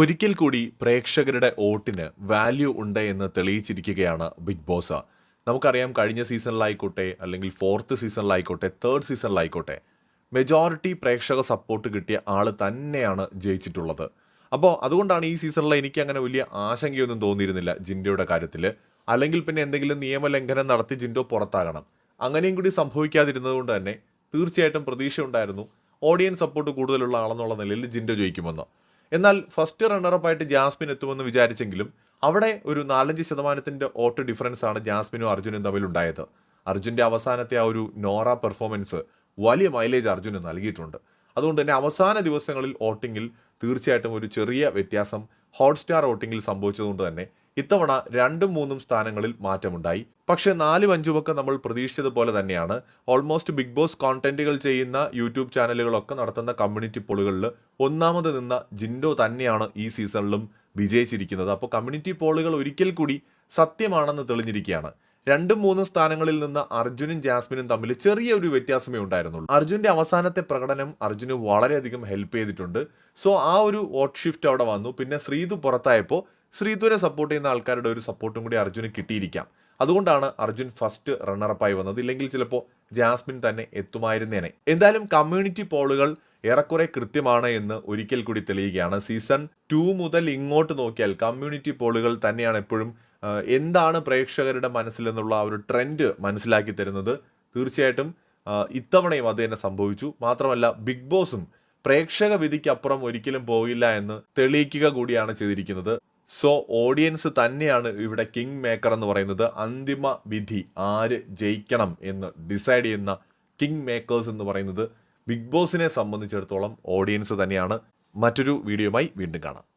ഒരിക്കൽ കൂടി പ്രേക്ഷകരുടെ വോട്ടിന് വാല്യൂ ഉണ്ട് എന്ന് തെളിയിച്ചിരിക്കുകയാണ് ബിഗ് ബോസ് നമുക്കറിയാം കഴിഞ്ഞ സീസണിലായിക്കോട്ടെ അല്ലെങ്കിൽ ഫോർത്ത് സീസണിലായിക്കോട്ടെ തേർഡ് സീസണിലായിക്കോട്ടെ മെജോറിറ്റി പ്രേക്ഷക സപ്പോർട്ട് കിട്ടിയ ആൾ തന്നെയാണ് ജയിച്ചിട്ടുള്ളത്. അപ്പോൾ അതുകൊണ്ടാണ് ഈ സീസണിൽ എനിക്ക് അങ്ങനെ വലിയ ആശങ്കയൊന്നും തോന്നിയിരുന്നില്ല ജിൻഡോയുടെ കാര്യത്തിൽ അല്ലെങ്കിൽ പിന്നെ എന്തെങ്കിലും നിയമലംഘനം നടത്തി ജിൻഡോ പുറത്താകണം. അങ്ങനെയും കൂടി സംഭവിക്കാതിരുന്നത് കൊണ്ട് തന്നെ തീർച്ചയായിട്ടും പ്രതീക്ഷ ഉണ്ടായിരുന്നു ഓഡിയൻസ് സപ്പോർട്ട് കൂടുതലുള്ള ആളെന്നുള്ള നിലയിൽ ജിൻഡോ ജയിക്കുമെന്ന്. എന്നാൽ ഫസ്റ്റ് റണ്ണറപ്പായിട്ട് ജാസ്മിൻ എത്തുമെന്ന് വിചാരിച്ചെങ്കിലും അവിടെ ഒരു നാലഞ്ച് ശതമാനത്തിന്റെ വോട്ട് ഡിഫറൻസ് ആണ് ജാസ്മിനും അർജുനും തമ്മിൽ ഉണ്ടായത്. അർജുന്റെ അവസാനത്തെ ആ ഒരു നോറ പെർഫോമൻസ് വലിയ മൈലേജ് അർജുന് നൽകിയിട്ടുണ്ട്. അതുകൊണ്ട് തന്നെ അവസാന ദിവസങ്ങളിൽ വോട്ടിങ്ങിൽ തീർച്ചയായിട്ടും ഒരു ചെറിയ വ്യത്യാസം ഹോട്ട്സ്റ്റാർ വോട്ടിങ്ങിൽ സംഭവിച്ചതുകൊണ്ട് തന്നെ ഇത്തവണ രണ്ടും മൂന്നും സ്ഥാനങ്ങളിൽ മാറ്റമുണ്ടായി. പക്ഷെ നാലും അഞ്ചുമൊക്കെ നമ്മൾ പ്രതീക്ഷിച്ചതുപോലെ തന്നെയാണ്. ഓൾമോസ്റ്റ് ബിഗ് ബോസ് കോണ്ടന്റുകൾ ചെയ്യുന്ന യൂട്യൂബ് ചാനലുകളൊക്കെ നടത്തുന്ന കമ്മ്യൂണിറ്റി പോളുകളിൽ ഒന്നാമത് നിന്ന ജിൻഡോ തന്നെയാണ് ഈ സീസണിലും വിജയിച്ചിരിക്കുന്നത്. അപ്പോൾ കമ്മ്യൂണിറ്റി പോളുകൾ ഒരിക്കൽ കൂടി സത്യമാണെന്ന് തെളിഞ്ഞിരിക്കുകയാണ്. രണ്ടും മൂന്നും സ്ഥാനങ്ങളിൽ നിന്ന് അർജുനും ജാസ്മിനും തമ്മിൽ ചെറിയ ഒരു വ്യത്യാസമേ ഉണ്ടായിരുന്നുള്ളൂ. അർജുന്റെ അവസാനത്തെ പ്രകടനം അർജുന് വളരെയധികം ഹെൽപ്പ് ചെയ്തിട്ടുണ്ട്. സോ ആ ഒരു വോട്ട് ഷിഫ്റ്റ് അവിടെ വന്നു. പിന്നെ ശ്രീതു പുറത്തായപ്പോൾ ശ്രീതുവിനെ സപ്പോർട്ട് ചെയ്യുന്ന ആൾക്കാരുടെ ഒരു സപ്പോർട്ടും കൂടി അർജുന് കിട്ടിയിരിക്കാം. അതുകൊണ്ടാണ് അർജുൻ ഫസ്റ്റ് റണ്ണറപ്പായി വന്നത്. ഇല്ലെങ്കിൽ ചിലപ്പോൾ ജാസ്മിൻ തന്നെ എത്തുമായിരുന്നേനെ. എന്തായാലും കമ്മ്യൂണിറ്റി പോളുകൾ ഏറെക്കുറെ കൃത്യമാണ് എന്ന് ഒരിക്കൽ കൂടി തെളിയുകയാണ്. സീസൺ ടു മുതൽ ഇങ്ങോട്ട് നോക്കിയാൽ കമ്മ്യൂണിറ്റി പോളുകൾ തന്നെയാണ് എപ്പോഴും എന്താണ് പ്രേക്ഷകരുടെ മനസ്സിൽ എന്നുള്ള ആ ഒരു ട്രെൻഡ് മനസ്സിലാക്കി തരുന്നത്. തീർച്ചയായിട്ടും ഇത്തവണയും അത് തന്നെ സംഭവിച്ചു. മാത്രമല്ല ബിഗ് ബോസും പ്രേക്ഷക വിധിക്കപ്പുറം ഒരിക്കലും പോയില്ല എന്ന് തെളിയിക്കുക കൂടിയാണ് ചെയ്തിരിക്കുന്നത്. സോ ഓഡിയൻസ് തന്നെയാണ് ഇവിടെ കിങ് മേക്കർ എന്ന് പറയുന്നത്. അന്തിമ വിധി ആര് ജയിക്കണം എന്ന് ഡിസൈഡ് ചെയ്യുന്ന കിങ് മേക്കേഴ്സ് എന്ന് പറയുന്നത്. ബിഗ് ബോസിനെ സംബന്ധിച്ചിടത്തോളം ഓഡിയൻസ് തന്നെയാണ്. മറ്റൊരു വീഡിയോയുമായി വീണ്ടും കാണാം.